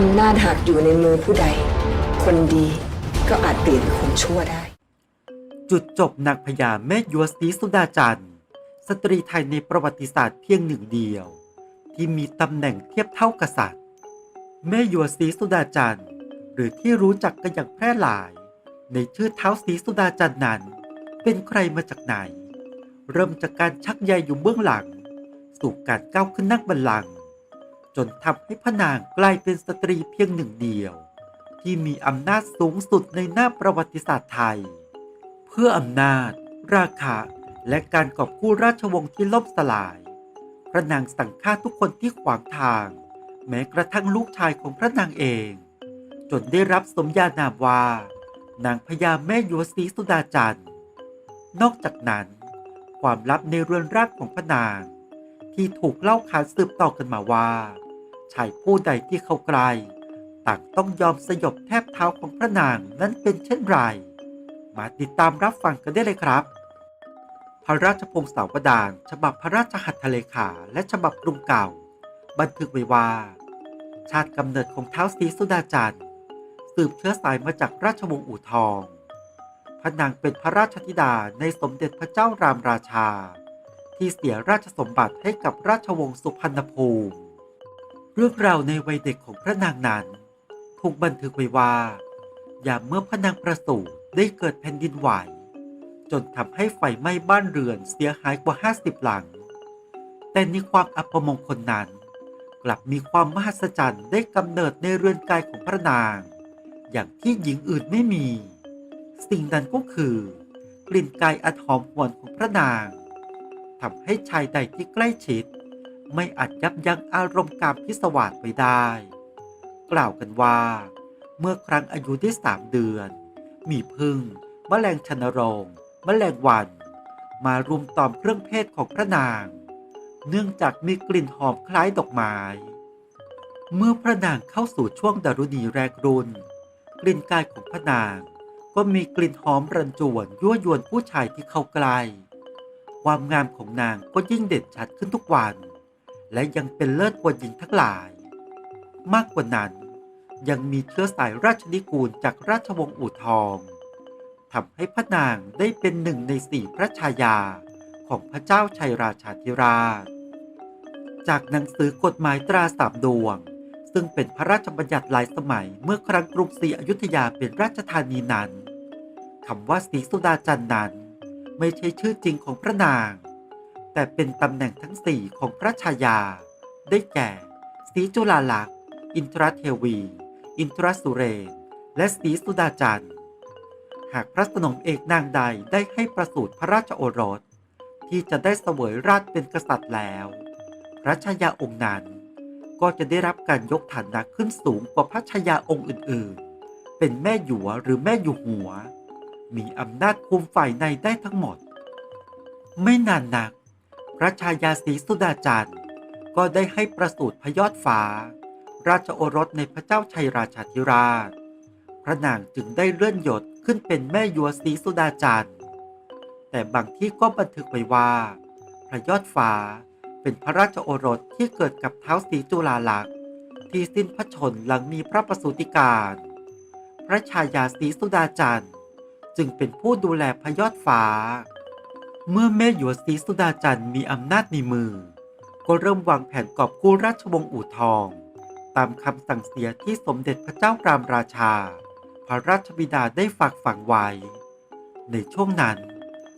อำนาจหากอยู่ในมือผู้ใด คนดีก็อาจเปลี่ยนคนชั่วได้ จุดจบนางพญาแม่ยวศรีสุดาจันทร์ สตรีไทยในประวัติศาสตร์เพียงหนึ่งเดียว ที่มีตำแหน่งเทียบเท่ากษัตริย์ แม่ยวศรีสุดาจันทร์ หรือที่รู้จักกันอย่างแพร่หลาย ในชื่อเท้าศรีสุดาจันทร์นั้น เป็นใครมาจากไหน เริ่มจากการชักใยอยู่เบื้องหลัง สู่การก้าวขึ้นนั่งบัลลังก์ จนทำให้พระนางกลายเป็นสตรีเพียงหนึ่งเดียว ที่มีอำนาจสูงสุดในหน้าประวัติศาสตร์ไทย เพื่ออำนาจ ราคาและการกอบกู้ราชวงศ์ที่ล่มสลาย พระนางสั่งฆ่าทุกคนที่ขวางทาง แม้กระทั่งลูกชายของพระนางเอง จนได้รับสมญานามว่า นางพญาแม่ยัวศรีสุดาจันทร์ นอกจากนั้น ความลับในเรือนร่างของพระนาง ที่ถูกเล่าขานสืบต่อกันมาว่า ชายผู้ใดที่เข้าใกล้ต่างต้องยอมสยบแทบเท้าของพระนางนั้นเป็นเช่นไร มาติดตามรับฟังกันได้เลยครับ พระราชพงศาวดารฉบับพระราชหัตถเลขาและฉบับกรุงเก่า บันทึกไว้ว่า ชาติกำเนิดของเท้าวศรีสุดาจันทร์สืบเชื้อสายมาจากราชวงศ์อู่ทอง พระนางเป็นพระราชธิดาในสมเด็จพระเจ้ารามราชา ที่เสียราชสมบัติให้กับราชวงศ์สุพรรณภูมิ เรื่องราวในวัยเด็กของพระนางนั้นถูกบันทึกไว้ว่า ยามเมื่อพระนางประสูติได้เกิดแผ่นดินไหว จนทำให้ไฟไหม้บ้านเรือนเสียหายกว่า 50 หลัง แต่ในความอัปมงคลนั้น กลับมีความมหัศจรรย์ได้กำเนิดในเรือนกายของพระนาง อย่างที่หญิงอื่นไม่มี สิ่งนั้นก็คือกลิ่นกายอันหอมหวนของพระนางทำให้ชายใดที่ใกล้ชิด ไม่อาจยับยั้งอารมณ์การพิศวาสไว้ได้ กล่าวกันว่า เมื่อครั้งอายุได้สามเดือน มีพึ่งมแมลงชนรงมแมลงวัน มารุมตอมเครื่องเพศของพระนาง เนื่องจากมีกลิ่นหอมคล้ายดอกไม้ เมื่อพระนางเข้าสู่ช่วงดารุณีแรกรุ่น กลิ่นกายของพระนางก็มีกลิ่นหอมรันจวนยั่วยวนผู้ชายที่เข้าใกล้ความงามของนางก็ยิ่งเด่นชัดขึ้นทุกวัน และยังเป็นเลิศกว่าหญิงทั้งหลาย มากกว่านั้นยังมีเชื้อสายราชนิกูลจากราชวงศ์อู่ทองทำให้พระนางได้เป็นหนึ่งในสี่พระชายาของพระเจ้าชัยราชาธิราช จากหนังสือกฎหมายตราสามดวง ซึ่งเป็นพระราชบัญญัติหลายสมัยเมื่อครั้งกรุงศรีอยุธยาเป็นราชธานีนั้นคำว่าศรีสุดาจันทร์นั้น ไม่ใช่ชื่อจริงของพระนาง แต่เป็นตำแหน่งทั้งสี่ของพระชายา ได้แก่ศรีจุฬาลักษณ์อินทรเทวี อินทรสุเรน และศรีสุดาจันทร์ หากพระสนมเอกนางใดได้ให้ประสูติพระราชโอรส ที่จะได้เสวยราชเป็นกษัตริย์แล้ว พระชายาองค์นั้นก็จะได้รับการยกฐานะขึ้นสูงกว่าพระชายาองค์อื่น ๆ เป็นแม่หยวหรือแม่อยู่หัว มีอำนาจคุมฝ่ายในได้ทั้งหมด ไม่นานนัก พระชายาศรีสุดาจันทร์ก็ได้ให้ประสูติพยอดฟ้า ราชโอรสในพระเจ้าชัยราชาธิราช พระนางจึงได้เลื่อนยศขึ้นเป็นแม่ยัวศรีสุดาจันทร์แต่บางที่ก็บันทึกไว้ว่า พระยอดฟ้าเป็นพระราชโอรสที่เกิดกับเท้าวศรีจุฬาลักษณ์ที่สิ้นพระชนหลังมีพระประสูติการ พระชายาศรีสุดาจันทร์จึงเป็นผู้ดูแลพระยอดฟ้า เมื่อแม่หยวศรีสุดาจันทร์มีอำนาจในมือ ก็เริ่มวางแผนกอบกู้ราชวงศ์อู่ทอง ตามคำสั่งเสียที่สมเด็จพระเจ้ารามราชา พระราชบิดาได้ฝากฝังไว้ ในช่วงนั้น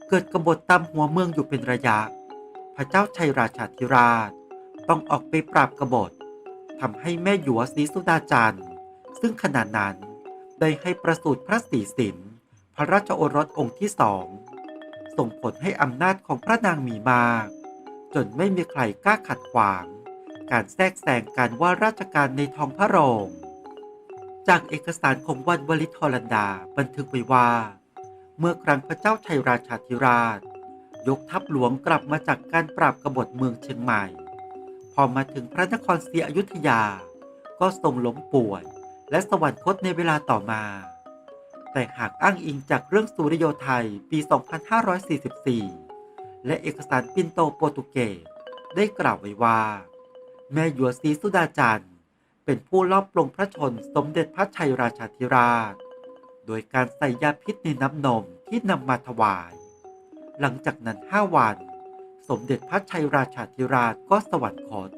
เกิดกบฏตามหัวเมืองอยู่เป็นระยะ พระเจ้าชัยราชาธิราช ต้องออกไปปราบกบฏทำให้แม่หยวศรีสุดาจันทร์ซึ่งขณะนั้นได้ให้ประสูติพระศรีสินพระราชโอรสองค์ที่สอง ส่งผลให้อำนาจของพระนางมีมาก จนไม่มีใครกล้าขัดขวาง การแทรกแซงการว่าราชการในท้องพระโรง จากเอกสารของวันวลิตฮอลันดาบันทึกไว้ว่า เมื่อครั้งพระเจ้าชัยราชาธิราช ยกทัพหลวงกลับมาจากการปราบกบฏเมืองเชียงใหม่ พอมาถึงพระนครศรีอยุธยา ก็ทรงล้มป่วยและสวรรคตในเวลาต่อมา แต่หากอ้างอิงจากเรื่องสุริโยไทยปี 2544 และเอกสารปินโตโปรตุเกสได้กล่าวไว้ว่า แม่หยวศรีสุดาจันทร์เป็นผู้ลอบปลงพระชนสมเด็จพระชัยราชาธิราช โดยการใส่ยาพิษในน้ำนมที่นำมาถวาย หลังจากนั้นห้าวัน สมเด็จพระชัยราชาธิราชก็สวรรคต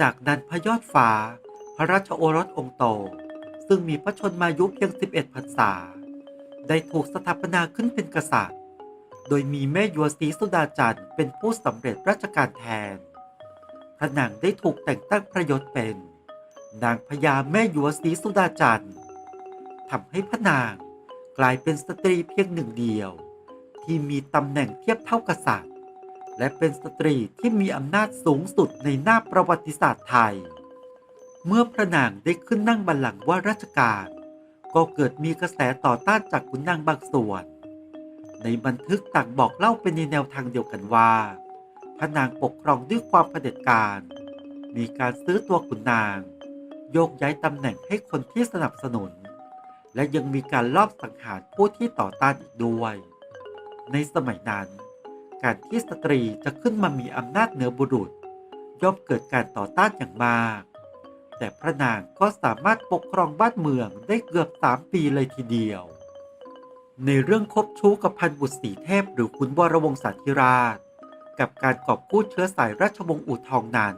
จากนั้นพระยอดฟ้า พระราชโอรสองค์โต ซึ่งมีพระชนมายุเพียง 11พรรษา ได้ถูกสถาปนาขึ้นเป็นกษัตริย์ โดยมีแม่ยัวศรีสุดาจันทร์เป็นผู้สำเร็จราชการแทน พระนางได้ถูกแต่งตั้งพระยศเป็น นางพญาแม่ยัวศรีสุดาจันทร์ทำให้พระนางกลายเป็นสตรีเพียงหนึ่งเดียว ที่มีตำแหน่งเทียบเท่ากษัตริย์ และเป็นสตรีที่มีอำนาจสูงสุดในหน้าประวัติศาสตร์ไทย เมื่อพระนางได้ขึ้นนั่งบัลลังก์ว่าราชการ ก็เกิดมีกระแสต่อต้านจากขุนนางบางส่วน ในบันทึกต่างบอกเล่าเป็นในแนวทางเดียวกันว่า พระนางปกครองด้วยความเผด็จการ มีการซื้อตัวขุนนาง โยกย้ายตำแหน่งให้คนที่สนับสนุน และยังมีการลอบสังหารผู้ที่ต่อต้านอีกด้วย ในสมัยนั้น การที่สตรีจะขึ้นมามีอำนาจเหนือบุรุษ ย่อมเกิดการต่อต้านอย่างมาก แต่พระนางก็สามารถปกครองบ้านเมืองได้เกือบสามปีเลยทีเดียว ในเรื่องคบชู้กับพันบุตรสีเทพหรือคุณวรวงศาธิราช กับการกอบกู้เชื้อสายราชวงศ์อู่ทองนั้น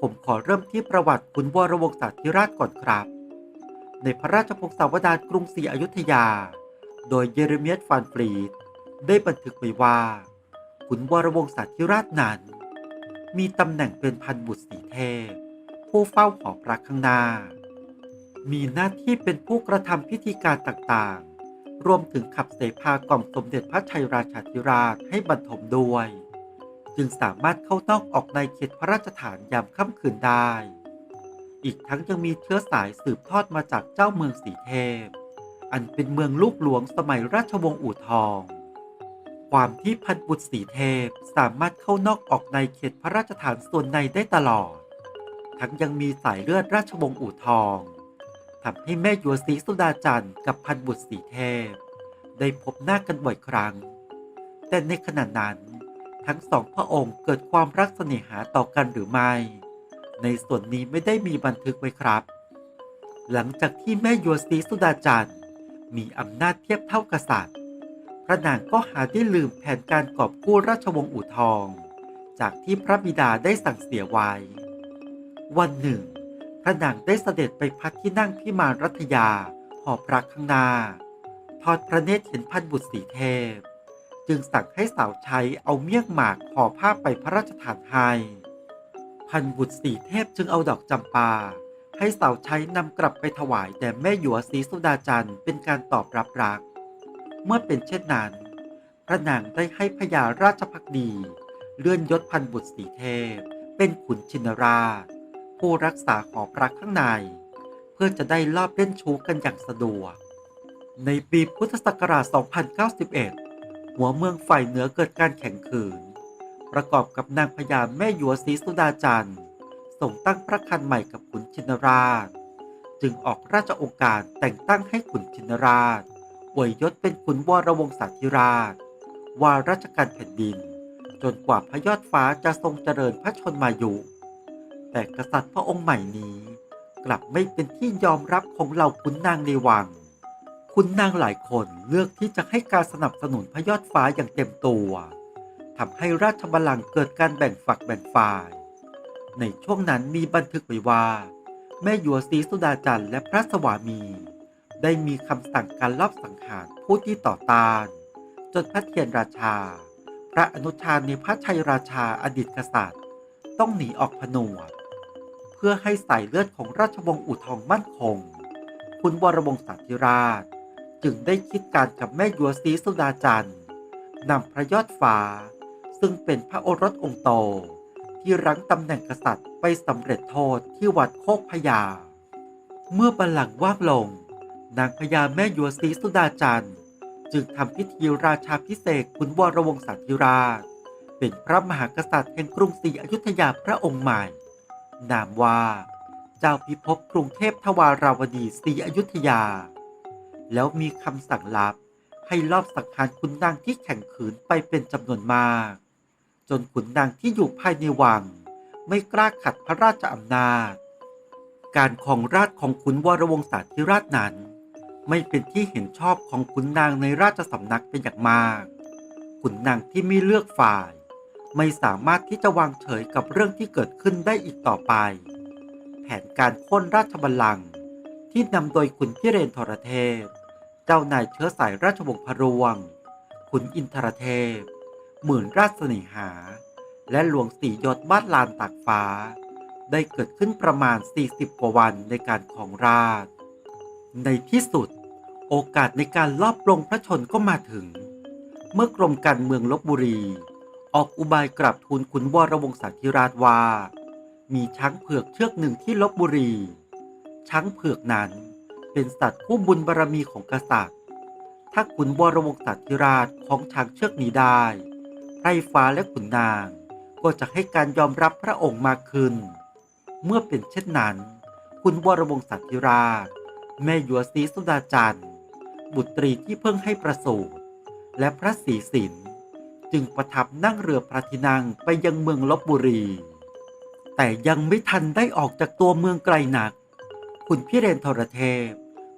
ผมขอเริ่มที่ประวัติคุณวรวงศาธิราชก่อนครับ ในพระราชพงศาวดารกรุงศรีอยุธยา โดยเยเรเมียสฟานฟรีดได้บันทึกไว้ว่าขุนวรวงศาธิราชนั้น มีตำแหน่งเป็นพันบุตรสีเทพ ผู้เฝ้าหอพระข้างหน้า มีหน้าที่เป็นผู้กระทำพิธีการต่างๆ รวมถึงขับเสภากล่อมสมเด็จพระชัยราชาธิราชให้บรรทมด้วย จึงสามารถเข้านอกออกในเขตพระราชฐานยามค่ำคืนได้ อีกทั้งยังมีเชื้อสายสืบทอดมาจากเจ้าเมืองสีเทพ อันเป็นเมืองลูกหลวงสมัยราชวงศ์อู่ทองความที่พันบุตรสีเทพสามารถเข้านอกออกในเขตพระราชฐานส่วนในได้ตลอด ทั้งยังมีสายเลือดราชวงศ์อู่ทองทำให้แม่ยัวศรีสุดาจันทร์กับพันบุตรสีเทพ ได้พบหน้ากันบ่อยครั้ง แต่ในขณะนั้น ทั้งสองพระองค์เกิดความรักเสน่หาต่อกันหรือไม่ ในส่วนนี้ไม่ได้มีบันทึกไว้ครับ หลังจากที่แม่ยัวศรีสุดาจันทร์มีอำนาจเทียบเท่ากษัตริย์ พระนางก็หาได้ลืมแผนการกอบกู้ราชวงศ์อู่ทอง จากที่พระบิดาได้สั่งเสียไว้ วันหนึ่ง พระนางได้เสด็จไปพักที่นั่งพิมานรัตยา หอพระข้างหน้า ทอดพระเนตรเห็นพันบุตรสีเทพ จึงสั่งให้สาวใช้เอาเมี่ยงหมากห่อผ้าไปพระราชทานให้พันบุตรสีเทพจึงเอาดอกจำปา ให้สาวใช้นำกลับไปถวายแด่แม่หยวศรีสุดาจันทร์เป็นการตอบรับรัก เมื่อเป็นเช่นนั้นพระนางได้ให้พญาราชพักดี เลื่อนยศพันบุตรสีเทพ เป็นขุนชินราช ผู้รักษาหอพระข้างใน เพื่อจะได้ลอบเล่นชู้กันอย่างสะดวก ในปีพุทธศักราช 2091 หัวเมืองฝ่ายเหนือเกิดการแข่งขืน ประกอบกับนางพญาแม่หยวศรีสุดาจันทร์ส่งตั้งพระคันใหม่กับขุนชินราช จึงออกราชองค์การแต่งตั้งให้ขุนชินราชอวยยศเป็นขุนวรวงศาธิราชวาราชการแผ่นดิน จนกว่าพระยอดฟ้าจะทรงเจริญพระชนมายุ แต่กษัตริย์พระองค์ใหม่นี้ กลับไม่เป็นที่ยอมรับของเหล่าขุนนางในวังขุนนางหลายคนเลือกที่จะให้การสนับสนุนพระยอดฟ้าอย่างเต็มตัวทำให้ราชบัลลังก์เกิดการแบ่งฝักแบ่งฝ่าย ในช่วงนั้นมีบันทึกไว้ว่า แม่หยวศรีสุดาจันทร์และพระสวามี ได้มีคำสั่งการลอบสังหารผู้ที่ต่อต้าน จนพระเทียนราชา พระอนุชาในพระชัยราชาอดีตกษัตริย์ ต้องหนีออกผนวด พื่อให้สายเลือดของราชวงศ์อู่ทองมั่นคง คุณวรวงศาธิราช จึงได้คิดการกับแม่ยัวศรีสุดาจันทร์นำพระยอดฟ้า ซึ่งเป็นพระโอรสองค์โต ที่รั้งตำแหน่งกษัตริย์ไปสำเร็จโทษที่วัดโคกพญาเมื่อบัลลังก์ว่างลง นางพญาแม่ยัวศรีสุดาจันทร์จึงทำพิธีราชาพิเศษกขุนวรวงศาธิราช เป็นพระมหากษัตริย์แห่งกรุงศรีอยุธยาพระองค์ใหม่ นามว่า เจ้าพิภพกรุงเทพทวาราวดีศรีอยุธยา แล้วมีคำสั่งลับให้ลอบสังหารขุนนางที่แข่งขืนไปเป็นจำนวนมาก จนขุนนางที่อยู่ภายในวัง ไม่กล้าขัดพระราชอำนาจ การของราชของขุนวรวงศาธิราชนั้น ไม่เป็นที่เห็นชอบของขุนนางในราชสำนักเป็นอย่างมากขุนนางที่ไม่เลือกฝ่าย ไม่สามารถที่จะวางเฉยกับเรื่องที่เกิดขึ้นได้อีกต่อไป แผนการค่นราชบัลลังก์ที่นำโดยขุนพิเรนทรเทพ เจ้านายเชื้อสายราชวงศ์พรวง ขุนอินทรเทพ หมื่นราชเสน่หา และหลวงสียศบ้านลานตากฟ้า ได้เกิดขึ้นประมาณ 40 กว่าวันในการของราช ในที่สุด โอกาสในการลอบลงพระชนก็มาถึง เมื่อกรมการเมืองลบบุรี ออกอุบายกราบทูลขุนวรวงศาธิราชว่า มีช้างเผือกเชือกหนึ่งที่ลบบุรี ช้างเผือกนั้นเป็นสัตว์ผู้บุญบารมีของกษัตริย์ ถ้าขุนวรวงศาธิราชของช้างเชือกนี้ได้ไพร่ฟ้าและขุนนางก็จะให้การยอมรับพระองค์มากขึ้น เมื่อเป็นเช่นนั้น คุณวรวงศาธิราช แม่หยวศรีสุดาจันทร์ บุตรีที่เพิ่งให้ประสูติและพระศรีสิน จึงประทับนั่งเรือพระที่นั่งไปยังเมืองลบบุรี แต่ยังไม่ทันได้ออกจากตัวเมืองไกลนัก คุณพิเรนทรเทพ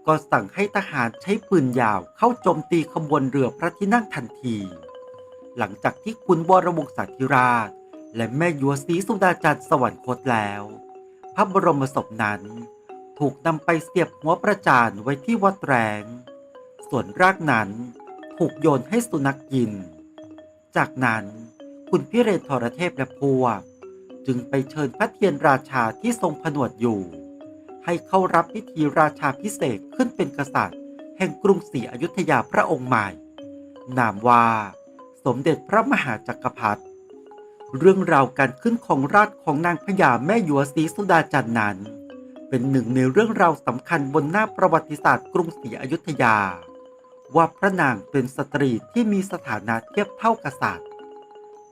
ก็สั่งให้ทหารใช้ปืนยาวเข้าโจมตีขบวนเรือพระที่นั่งทันที หลังจากที่คุณวรวงศาธิราช และแม่ยัวศรีสุดาจันทร์สวรรคตแล้ว พระบรมศพนั้น ถูกนำไปเสียบหัวประจานไว้ที่วัดแรง ส่วนรากนั้นถูกโยนให้สุนัขกิน จากนั้นคุณพิเรนทรเทพและพวก จึงไปเชิญพระเทียนราชาที่ทรงผนวดอยู่ ให้เข้ารับพิธีราชาพิเศษขึ้นเป็นกษัตริย์ แห่งกรุงศรีอยุธยาพระองค์ใหม่ นามว่า สมเด็จพระมหาจักรพรรดิเรื่องราวการขึ้นของราชของนางพญาแม่หยัวศรีสุดาจันน์นั้น เป็นหนึ่งในเรื่องราวสำคัญบนหน้าประวัติศาสตร์กรุงศรีอยุธยา ว่าพระนางเป็นสตรีที่มีสถานะเทียบเท่ากษัตริย์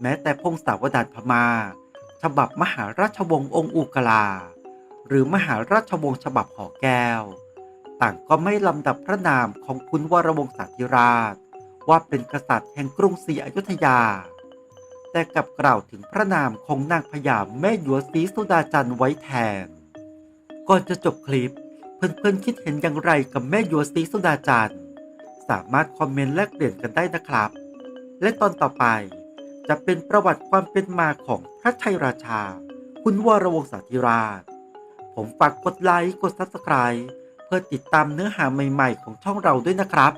แม้แต่พงศาวดารพมา่าฉบับมหาราชวงศ์องค์อุกลา หรือมหาราชวงศ์ฉบับหอแก้ว ต่างก็ไม่ลำดับพระนามของคุณวรวงศาธิราช ว่าเป็นกษัตริย์แห่งกรุงศรีอยุธยา แต่กลับกล่าวถึงพระนามของนางพญาแม่หยัวศรีสุดาจันทร์ไว้แทน ก่อนจะจบคลิป เพื่อนๆคิดเห็นอย่างไรกับแม่หยัวศรีสุดาจันทร์ สามารถคอมเมนต์แลกเปลี่ยนกันได้นะครับ และตอนต่อไปจะเป็นประวัติความเป็นมาของพระชัยราชา คุณวรวงศาธิราช ผมฝากกดไลค์กด Subscribe เพื่อติดตามเนื้อหาใหม่ๆ ของช่องเราด้วยนะครับ